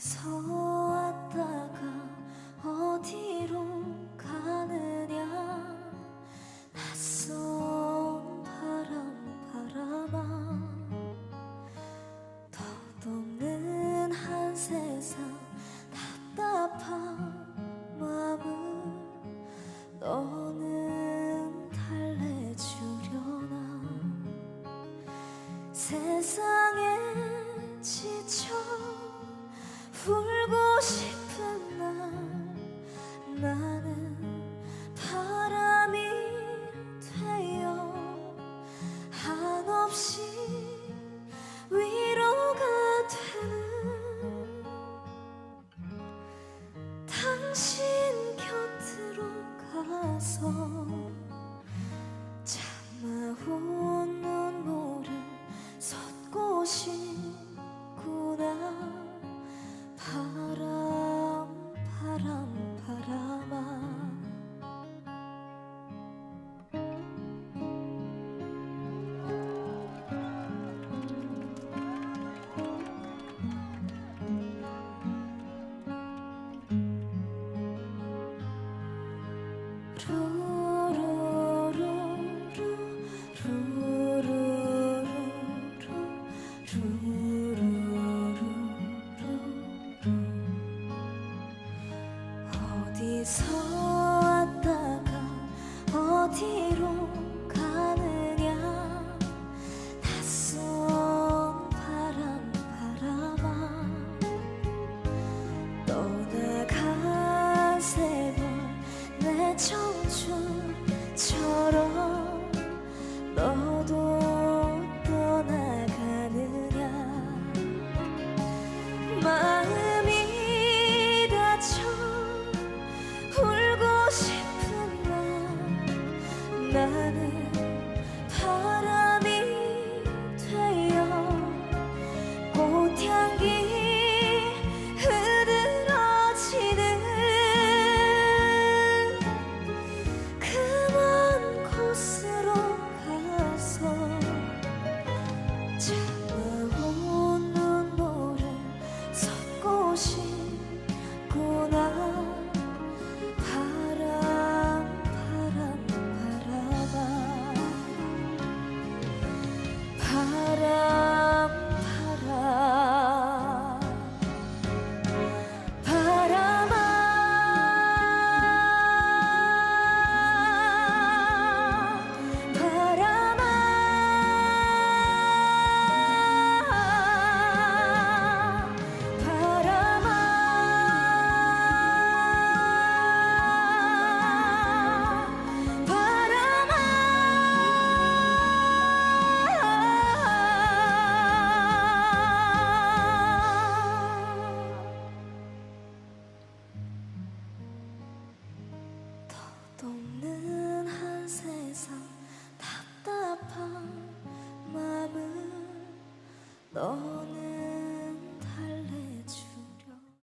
어디서 왔다가 어디로 가느냐? 낯선 바람 바람아 덧없는 한 세상 답답한 마음을 너는 달래주려나? 세상에 울고 싶은 날 나는 바람이 되어 한없이 위로가 되는 당신 곁으로 가서 참아온 눈물을 쏟고 싶 서 왔다가 어디 나는 덧없는 한 세상 답답한 마음을 너